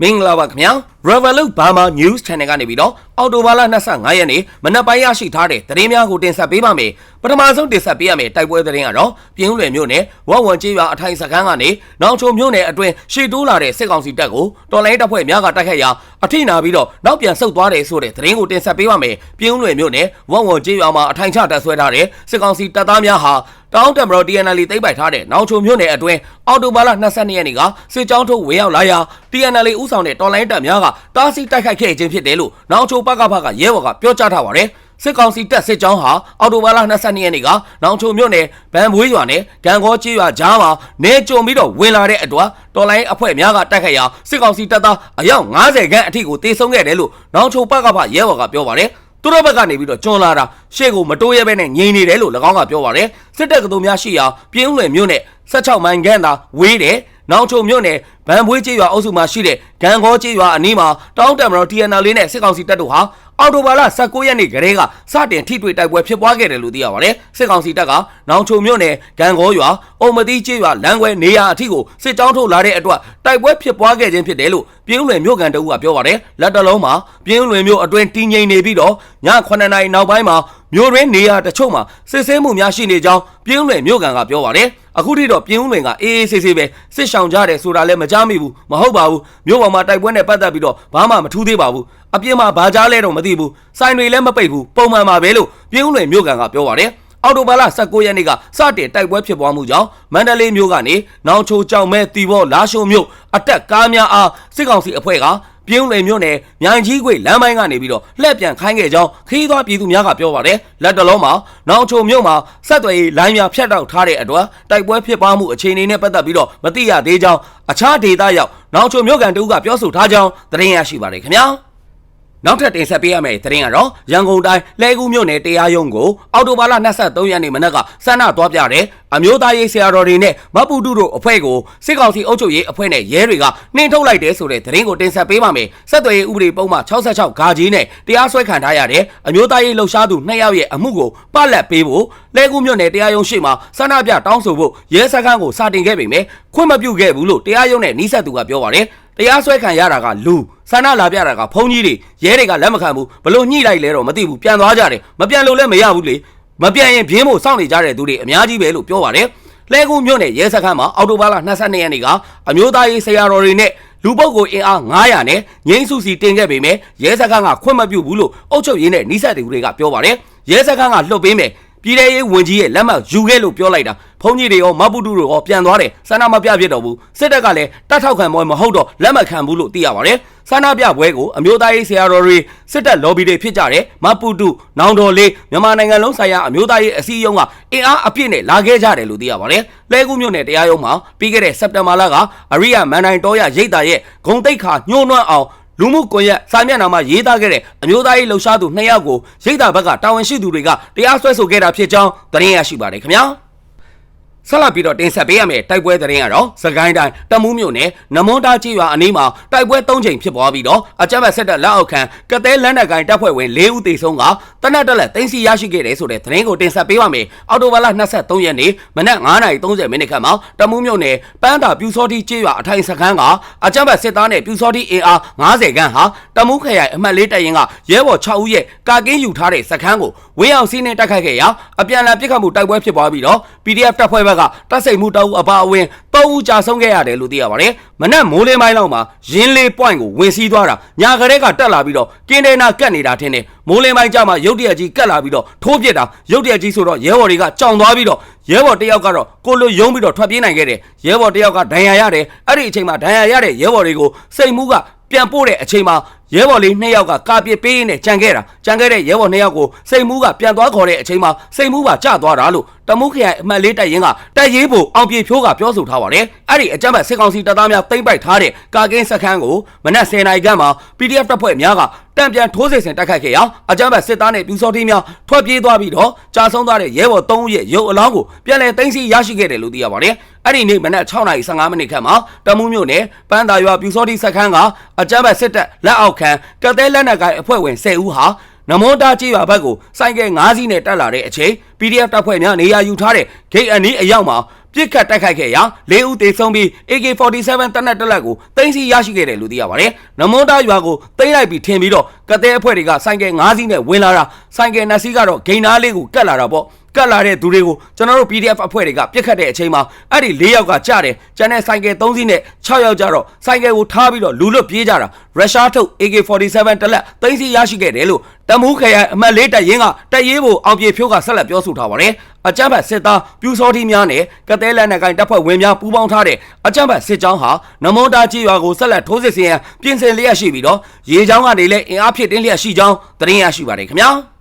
မင်္ဂလာပါခင်ဗျာ Revolut Burma News Channel ကနေပြီးတော့အော်တိုဘာလ25ရက်နေ့မနက်ပိုင်းရရှိထားတဲ့သတင်းများကိုတင်ဆက်ပေးပါမယ်ပထမဆုံးတင်ဆက်ပေးရမယ့်တိုက်ပွဲသတင်းကတော့ပြင်းဦးလွယ်မြို့နယ်ဝက်ဝံကျေးရွာအထိုင်စခန်းကနေနောင်ချုံမြို့နယ်အတွင်းရှေ့တိုးလာတဲ့စစ်ကောင်စီတပ်ကိုတော်လိုင်းတပ်ဖွဲ့များကတိုက်ခိုက်ရာအထိနာပြီးတော့နောက်ပြန်ဆုတ်သွားတယ်ဆိုတဲ့သတင်းကိုတင်ဆက်ပေးပါမယ်ပြင်းဦးလွယ်မြို့နယ်ဝက်ဝံကျေးရွာမှာအထိုင်ချတပ်ဆွဲထားတဲ့စစ်ကောင်စီတပ်သားများဟာတောင်းတမတော် TNL သိမ်းပိုက်ထားတဲ့နောင်ချုံမြို့နယ်အတွင်းအော်တိုဘာလ22ရက်နေ့ကစစ်ကြောင်းထုတ်ဝင်ရောက်လာရာ TNL ဥဆောင်တဲ့တော်လိုင်းတပ်များကတားဆီးတိုက်ခိုက်ခဲ့ခြင်းဖြစ်တယ်လို့နောင်ချုံပကဖကရဲဘော်ကပြောကြားထားပါတယ်စစ်ကောင်စီတပ်စစ်ကြောင်းဟာအော်တိုဘာလ22ရက်နေ့ကနောင်ချုံမြို့နယ်ဗန်ဘွေးရွာနဲ့ဂံကောကျေးရွာကြားမှာနေကြုံပြီးတော့ဝင်လာတဲ့အတွက်တော်လိုင်းအဖွဲ့များကတိုက်ခိုက်ရာစစ်ကောင်စီတပ်သားအယောက်90ခန့်အထိကိုတေဆုံးခဲ့တယ်လို့နောင်ချုံပကဖရဲဘော်ကပြောပါတယ်သူတို့ဘက်ကနေပြီးတော့ကျွန်းလာတာရှေ့ကိုမတိုးရဲဘဲနဲ့ငြိမ်နေတယ်လို့၎င်းကပြောပါတယ်စစ်တပ်ကတော်များရှိရာပြင်းဦးလွယ်မြို့နယ်16မိုင်ခန့်သာဝေးတယ် နောင်ချုံမြို့နယ်ဗန်ဘွေးကျေးရွာအုပ်စုမှာရှိတဲ့ဂံကောကျေးရွာအနီးမှာတောင်းတမတော် TNL လေးနဲ့စစ်ကောင်စီတပ်တို့ဟာအော်တိုဘာလ19ရက်နေ့ကလေးကစတင်ထိတွေ့တိုက်ပွဲဖြစ်ပွားခဲ့တယ်လို့သိရပါတယ်စစ်ကောင်စီတပ်ကနောင်ချုံမြို့နယ်ဂံကောရွာအုံမတိကျေးရွာလမ်းခွဲနေရာအထိကိုစစ်ကြောင်းထုတ်လာတဲ့အတွက်တိုက်ပွဲဖြစ်ပွားခဲ့ခြင်းဖြစ်တယ်လို့ပြင်းဦးလွယ်မြို့ကန်တအုပ်ကပြောပါတယ်လက်တလုံးမှာပြင်းဦးလွယ်မြို့အတွင်းတည်ငြိမ်နေပြီးတော့ည9နာရီနောက်ပိုင်းမှာမြို့ရင်းနေရာတချို့မှာစစ်ဆေးမှုများရှိနေကြောင်းပြင်းဦးလွယ်မြို့ကန်ကပြောပါတယ် အခုထိတော့ပြင်းဦးလွင်ကအေးအေးဆေးဆေးပဲစစ်ဆောင်ကြတယ်ဆိုတာလည်းမကြားမိဘူးမဟုတ်ပါဘူးမြို့ပေါ်မှာတိုက်ပွဲနဲ့ပတ်သက်ပြီးတော့ဘာမှမထူးသေးပါဘူးအပြစ်မှာဘာကြားလဲတော့မသိဘူးစိုင်းတွေလည်းမပိတ်ဘူးပုံမှန်ပါပဲလို့ပြင်းဦးလွင်မြို့ကန်ကပြောပါတယ်အော်တိုဘာလ19ရက်နေ့ကစတင်တိုက်ပွဲဖြစ်ပွားမှုကြောင့်မန္တလေးမြို့ကနေနောင်ချိုကြောင်မဲတီဘောလာရှုံမြို့အတက်ကားများအားစစ်ကောင်စီအဖွဲ့က ပြင်းလွင်မြို့နယ်မြိုင်ကြီးခွေလမ်းပိုင်းကနေပြီးတော့လှည့်ပြန်ခိုင်းခဲ့ကြောင်းခီးသွွားပြည်သူများကပြောပါတယ်လက်တလုံးမှာနောင်ချိုမြို့မှာဆက်သွယ်ရေးလိုင်းများဖြတ်တောက်ထားတဲ့အတွက်တိုက်ပွဲဖြစ်ပွားမှုအခြေအနေနဲ့ပတ်သက်ပြီးတော့မသိရသေးကြောင်းအခြားဒေသရောက်နောင်ချိုမြို့ကန်တူကပြောဆိုထားကြောင်းသတင်းရရှိပါတယ်ခင်ဗျာ နောက်ထပ်တင်ဆက်ပေးရမယ့်သတင်းကတော့ရန်ကုန်တိုင်းလှဲကူးမြို့နယ်တရားရုံးကိုအော်တိုဘာလ23ရက်နေ့မနက်ကဆန္ဒသွားပြတဲ့အမျိုးသားရေးဆရာတော်တွေနဲ့မပူတုတို့အဖွဲ့ကိုစစ်ကောင်စီအုပ်ချုပ်ရေးအဖွဲ့နဲ့ရဲတွေကနှင်ထုတ်လိုက်တယ်ဆိုတဲ့သတင်းကိုတင်ဆက်ပေးပါမယ်။ဆက်သွယ်ရေးဥပဒေပုံမှ66ဂါကြီးနဲ့တရားစွဲခံထားရတဲ့အမျိုးသားရေးလှုပ်ရှားသူနှစ်ယောက်ရဲ့အမှုကိုပလက်ပေးဖို့လှဲကူးမြို့နယ်တရားရုံးရှိမှဆန္ဒပြတောင်းဆိုဖို့ရဲစခန်းကိုစာတင်ခဲ့ပေမဲ့ခွင့်မပြုခဲ့ဘူးလို့တရားရုံးနဲ့နှိဆက်သူကပြောပါတယ်။တရားစွဲခံရတာကလူ ဆန္ဒလာပြတာကဘုံကြီးတွေရဲတွေကလက်မခံဘူးဘလို့ညှိလိုက်လဲတော့မသိဘူးပြန်သွားကြတယ်မပြန်လို့လည်းမရဘူးလေမပြန်ရင်ပြင်းဖို့စောင့်နေကြတဲ့သူတွေအများကြီးပဲလို့ပြောပါတယ်လဲကူမြို့နယ်ရဲစခန်းမှာအော်တိုဘာလ22ရက်နေ့ကအမျိုးသားရေးဆရာတော်တွေနဲ့လူပုတ်ကိုအင်အား900နဲ့ငိမ့်စုစီတင်ခဲ့ပေမဲ့ရဲစခန်းကခွင့်မပြုဘူးလို့အုပ်ချုပ်ရေးနဲ့နှိစက်တွေကပြောပါတယ်ရဲစခန်းကလှုပ်ပေးမယ် ပြည်ထောင်ရေးဝန်ကြီးရဲ့လက်မှတ်ယူခဲ့လို့ပြောလိုက်တာဘုန်းကြီးတွေရောမပုတုတို့ရောပြန်သွားတယ်ဆန္ဒမပြဖြစ်တော့ဘူးစစ်တပ်ကလည်းတတ်ထောက်ခံပွဲမဟုတ်တော့လက်မှတ်ခံဘူးလို့သိရပါတယ်ဆန္ဒပြပွဲကိုအမျိုးသားရေးဆရာတော်တွေစစ်တပ်လော်ဘီတွေဖြစ်ကြတယ်မပုတုနောင်တော်လေးမြန်မာနိုင်ငံလုံးဆိုင်ရာအမျိုးသားရေးအစည်းအရုံးကအင်အားအပြည့်နဲ့လာခဲ့ကြတယ်လို့သိရပါတယ်လဲကူးမြို့နယ်တရားရုံးမှာပြီးခဲ့တဲ့စက်တင်ဘာလကအရိယာမန်တိုင်းတော်ရရိတ်တာရဲ့ဂုံတိတ်ခါညှိုးနွမ်းအောင် လူမှုကွန်ရက်စာမျက်နှာမှာရေးသားခဲ့တဲ့အမျိုးသားရေးလှုပ်ရှားသူနှစ်ယောက်ကိုရိတ်တာဘက်ကတာဝန်ရှိသူတွေကတရားစွဲဆိုခဲ့တာဖြစ်ကြောင်းသတင်းရရှိပါတယ်ခင်ဗျာ ဆက်လက်ပြီးတော့တင်ဆက်ပေးရမယ့်တိုက်ပွဲသတင်းကတော့စကိုင်းတိုင်းတမူးမြို့နယ်နမွန်တာကြီးရွာအနီးမှာတိုက်ပွဲ၃ချိန်ဖြစ်ပွားပြီးတော့အကြမ်းဖက်ဆက်တပ်လက်အောက်ခံကသဲလန်းနက်ကိုင်းတပ်ဖွဲ့ဝင်၄ဦးသေဆုံးကတနက်တက်လက်တင်စီရရှိခဲ့တယ်ဆိုတဲ့သတင်းကိုတင်ဆက်ပေးပါမယ်။အော်တိုဘာလ23ရက်နေ့မနက်9:30မိနစ်ခန့်မှာတမူးမြို့နယ်ပန်းတာပြူစောတိကြီးရွာအထိုင်စခန်းကအကြမ်းဖက်စစ်သားနဲ့ပြူစောတိအင်အား90ခန်းဟာတမူးခရိုင်အမှတ်၄တပ်ရင်းကရဲဘော်6ဦးရဲ့ကာကင်းယူထားတဲ့စခန်းကိုဝင်းအောင်စီးနဲ့တိုက်ခိုက်ခဲ့ရာအပြန်အလှန်ပစ်ခတ်မှုတိုက်ပွဲဖြစ်ပွားပြီးတော့ PDF တပ်ဖွဲ့ဘက်ကတပ်စိတ်မှုတအုပ်အပါအဝင်၃ဦးကြာဆုံးခဲ့ရတယ်လို့သိရပါတယ်။မနက်မိုးလင်းပိုင်းလောက်မှာရင်းလေး point ကိုဝင်စီးသွားတာညာကလေးကတက်လာပြီးတော့ကင်းဒေနာကတ်နေတာထင်တယ်မိုးလင်းပိုင်းကျမှရုတ်တရက်ကြီးကတ်လာပြီးတော့ထိုးပစ်တာရုတ်တရက်ကြီးဆိုတော့ရဲဘော်တွေကကြောင်သွားပြီးတော့ရဲဘော်တယောက်ကတော့ကိုလိုယုံပြီးတော့ထွက်ပြေးနိုင်ခဲ့တယ်ရဲဘော်တယောက်ကဒဏ်ရာရတယ်အဲ့ဒီအချိန်မှာဒဏ်ရာရတဲ့ရဲဘော်တွေကိုစိတ်မှုကပြန်ပို့တဲ့အချိန်မှာရဲဘော်လေးနှစ်ယောက်ကကာပစ်ပေးရင်းနဲ့ကြံခဲ့တာကြံခဲ့တဲ့ရဲဘော်နှစ်ယောက်ကိုစိတ်မှုကပြန်သွားခေါ်တဲ့အချိန်မှာစိတ်မှုပါကျသွားတာလို့တမုခရိုင်အမှတ်လေးတပ်ရင်းကတပ်ရေးဖို့အောင်ပြေဖြိုးကပြောဆိုထားပါတယ်အဲ့ဒီအကြမ်းဖက်စစ်ကောင်စီတပ်သားများတိမ့်ပိုက်ထားတဲ့ကာကင်းစခန်းကိုမနက်10:00နာရီခန့်မှာ PDF တပ်ဖွဲ့များကတံပြန်ထိုးစစ်ဆင်တိုက်ခိုက်ခဲ့ရာအကြမ်းဖက်စစ်သားနဲ့ပြူစောတိများထွက်ပြေးသွားပြီးတော့ကြာဆုံးသွားတဲ့ရဲဘော်3ဦးရဲ့ရုပ်အလောင်းကိုပြန်လည်သိမ်းဆည်းရရှိခဲ့တယ်လို့သိရပါတယ်အဲ့ဒီနေ့မနက်6:15မိနစ်ခန့်မှာတမူးမြို့နယ်ပန်းသာရွာပြူစောတိစခန်းကအကြမ်းဖက်စစ်တပ်လက်အောက်ခံကသဲလက်နက်ကိုင်အဖွဲ့ဝင်10ဦးဟာ နမွန်တာကြီးရွာဘက်ကိုစိုက်ကဲ9စီးနဲ့တက်လာတဲ့အချိန် PDF တပ်ဖွဲ့များနေရာယူထားတဲ့ဂိတ်အနီးအရောက်မှာပြစ်ခတ်တိုက်ခိုက်ခဲ့ရာ၄ဦးသေဆုံးပြီး AK47 တပ်နက်တစ်လက်ကိုတင်စီရရှိခဲ့တယ်လို့သိရပါတယ်။နမွန်တာရွာကိုတိမ့်လိုက်ပြီးထင်ပြီးတော့ကတဲ့အဖွဲ့တွေကဆိုင်ကယ်၅စီးနဲ့ဝင်လာတာဆိုင်ကယ်၂စီးကတော့ဂိမ်းသားလေးကိုကတ်လာတာပေါ့ကတ်လာတဲ့သူတွေကိုကျွန်တော်တို့ PDF အဖွဲ့တွေကပြစ်ခတ်တဲ့အချိန်မှာအဲ့ဒီ၄ယောက်ကကြားတယ်ကျန်တဲ့ဆိုင်ကယ်၃စီးနဲ့6ယောက်ကြတော့ဆိုင်ကယ်ကိုထားပြီးတော့လူလွတ်ပြေးကြတာရုရှားထုတ် AK47 တစ်လက်သိမ်းဆီးရရှိခဲ့တယ်လို့ တမူးခရိုင်အမတ်လေးတပ်ရင်းကတပ်ရေးဖို့အောင်ပြေဖြိုးကဆက်လက်ပြောဆိုထားပါတယ်အကြမ်းဖက်စစ်သားပြူစောတိများနဲ့ကတဲလက်နက်ကိုင်တပ်ဖွဲ့ဝင်များပူးပေါင်းထားတဲ့အကြမ်းဖက်စစ်ကြောင်းဟာနမွန်တာကြီးရွာကိုဆက်လက်ထိုးစစ်ဆင်ရန်ပြင်ဆင်လျက်ရှိပြီးတော့ရေချောင်းကနေလည်းအင်အားဖြစ်တင်းလျက်ရှိကြောင်းသတင်းရရှိပါတယ်ခင်ဗျာ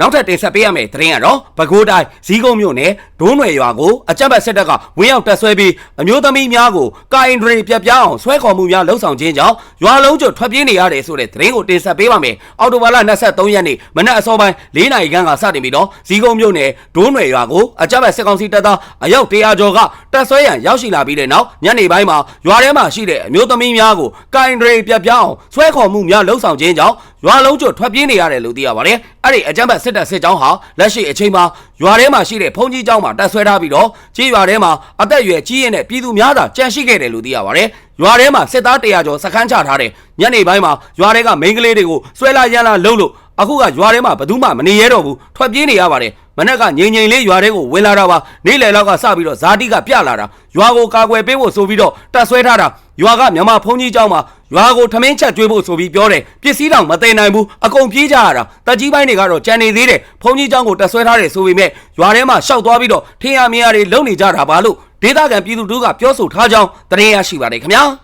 နောက်ထပ်တင်ဆက်ပေးရမယ့်သတင်းကတော့ပဲခူးတိုင်းဇီးကုန်းမြို့နယ်ဒိုးနွယ်ရွာကိုအကြမ်းဖက်စစ်တပ်ကဝင်းရောက်တက်ဆွဲပြီးအမျိုးသမီးများကိုကာအင်ဒရီပြက်ပြားအောင်ဆွဲခေါ်မှုများလှုံ့ဆော်ခြင်းကြောင့်ရွာလုံးကျွတ်ထွက်ပြေးနေရတယ်ဆိုတဲ့သတင်းကိုတင်ဆက်ပေးပါမယ်။အော်တိုဘာလ23ရက်နေ့မနက်အစောပိုင်း၄နာရီခန့်ကစတင်ပြီးတော့ဇီးကုန်းမြို့နယ်ဒိုးနွယ်ရွာကိုအကြမ်းဖက်စစ်ကောင်စီတပ်သားအယောက်100ကျော်ကတက်ဆွဲရန်ရောက်ရှိလာပြီးတဲ့နောက်ညနေပိုင်းမှာရွာထဲမှာရှိတဲ့အမျိုးသမီးများကိုကာအင်ဒရီပြက်ပြားအောင်ဆွဲခေါ်မှုများလှုံ့ဆော်ခြင်းကြောင့် ရွာလုံးကျွတ်ထွက်ပြေးနေရတယ်လို့သိရပါတယ်။အဲ့ဒီအကြမ်းဖက်စစ်တပ်စစ်ကြောင်းဟာလက်ရှိအချိန်မှာရွာထဲမှာရှိတဲ့ဖုန်ကြီးကျောင်းမှာတက်ဆွဲထားပြီးတော့ကြီးရွာထဲမှာအသက်အရွယ်ကြီးရင်တဲ့ပြည်သူများသာကြန့်ရှိခဲ့တယ်လို့သိရပါတယ်။ရွာထဲမှာစစ်သား100ကျော်စခန်းချထားတယ်။ညနေပိုင်းမှာရွာထဲကမိန်းကလေးတွေကိုဆွဲလာရန်လာလှုပ်လို့အခုကရွာထဲမှာဘယ်သူမှမနေရတော့ဘူးထွက်ပြေးနေရပါတယ်။ မနက်ကငိမ့်ငိမ့်လေးရွာထဲကိုဝင်လာတာပါနေ့လယ်လောက်ကစပြီးတော့ဇာတိကပြလာတာရွာကိုကာကွယ်ပေးဖို့ဆိုပြီးတော့တက်ဆွဲထားတာရွာကမြန်မာဖုန်ကြီးကျောင်းမှာရွာကိုထမင်းချက်ကျွေးဖို့ဆိုပြီးပြောတယ်ပစ္စည်းတောင်မသိနိုင်ဘူးအကုန်ပြေးကြရတာတက်ကြီးပိုင်းတွေကတော့ကြံနေသေးတယ်ဖုန်ကြီးကျောင်းကိုတက်ဆွဲထားတယ်ဆိုပေမဲ့ရွာထဲမှာရှောက်သွားပြီးတော့ထင်ရမြင်ရတွေလုံနေကြတာပါလို့ဒေသခံပြည်သူတို့ကပြောဆိုထားကြောင်းသတင်းရရှိပါတယ်ခင်ဗျာ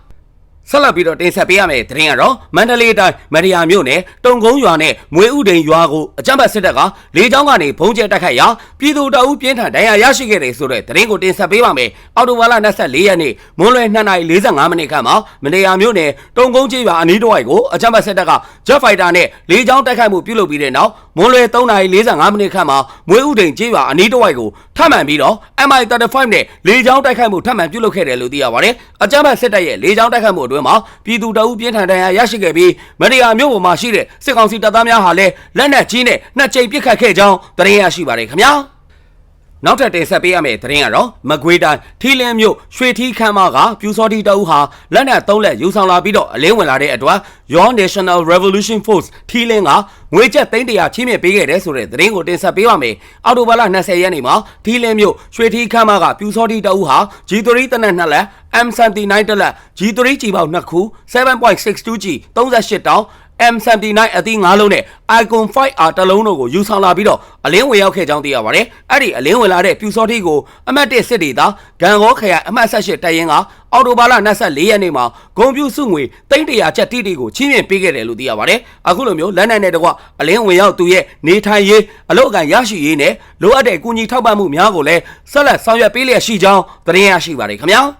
ဆက်လက်ပြီးတော့တင်ဆက်ပေးရမယ့်သတင်းကတော့မန္တလေးတိုင်းမရယာမြို့နယ်တုံကုန်းရွာနဲ့မွေဥဒိန်ရွာကိုအကြမ်းဖက်စစ်တပ်ကလေကြောင်းကနေဘုံကျဲတိုက်ခိုက်ရာပြည်သူတအုပ်ပြင်းထန်ဒဏ်ရာရရှိခဲ့တယ်ဆိုတဲ့သတင်းကိုတင်ဆက်ပေးပါမယ်။အော်တိုဝါလာ24ရက်နေ့မွန်းလွယ်2:45မိနစ်ခန့်မှာမရယာမြို့နယ်တုံကုန်းကျေးရွာအနီးတစ်ဝိုက်ကိုအကြမ်းဖက်စစ်တပ်က Jet Fighter နဲ့လေကြောင်းတိုက်ခိုက်မှုပြုလုပ်ပြီးတဲ့နောက်မွန်းလွယ်3:45မိနစ်ခန့်မှာမွေဥဒိန်ကျေးရွာအနီးတစ်ဝိုက်ကိုထပ်မံပြီးတော့ MI35 နဲ့လေကြောင်းတိုက်ခိုက်မှုထပ်မံပြုလုပ်ခဲ့တယ်လို့သိရပါတယ်။အကြမ်းဖက်စစ်တပ်ရဲ့လေကြောင်းတိုက်ခိုက်မှုအတွင်းမှာပြည်သူတအုပ်ပြင်းထန်ဒဏ်ရာရရှိခဲ့ပြီးမရယာမြို့ပေါ်မှာရှိတဲ့စစ်ကောင်စီတပ်သားများဟာလည်းလက်နက်ကြီးနဲ့နှစ်ကြိမ်ပစ်ခတ်ခဲ့ကြောင်းသတင်းရရှိပါတယ်ခင်ဗျာ။ နောက်ထပ်တင်ဆက်ပေးရမယ့်သတင်းကတော့မကွေးတိုင်းထီလင်းမြို့ရွှေထီးခမ်းမကပြူစောတီတအုပ်ဟာလက်နက်သုံးလက်ယူဆောင်လာပြီးတော့အလင်းဝင်လာတဲ့အတွက် Your National Revolution Force ထီလင်းကငွေကျပ်သိန်းတရာချင်းမြင့်ပေးခဲ့တဲ့ဆိုတဲ့သတင်းကိုတင်ဆက်ပေးပါမယ်။အော်တိုဘာလ20ရက်နေ့မှာထီလင်းမြို့ရွှေထီးခမ်းမကပြူစောတီတအုပ်ဟာ G3 တနက်နှစ်လက် M79 တလက် G3 ကြီးပေါက်နှစ်ခု 7.62G 38တောင်း M79 အသီး၅လုံးနဲ့ Icon 5R တစ်လုံးတို့ကိုယူဆောင်လာပြီးတော့အလင်းဝင်ရောက်ခဲ့ကြောင်းသိရပါတယ်။အဲ့ဒီအလင်းဝင်လာတဲ့ပြူစောတိကိုအမှတ်1စစ်ဒေသဂံရောခရိုင်အမှတ်18တပ်ရင်းကအော်တိုဘာလ24ရက်နေ့မှာဂုံပြူစုငွေ300ကျပ်တိတိကိုချင်းမြင့်ပေးခဲ့တယ်လို့သိရပါတယ်။အခုလိုမျိုးလက်နက်နဲ့တကွအလင်းဝင်ရောက်သူရဲ့နေထိုင်ရေးအလို့အကန်ရရှိရေးနဲ့လိုအပ်တဲ့ကူညီထောက်ပံ့မှုများကိုလည်းဆက်လက်ဆောင်ရွက်ပေးလျက်ရှိကြောင်းသတင်းရရှိပါတယ်ခင်ဗျာ။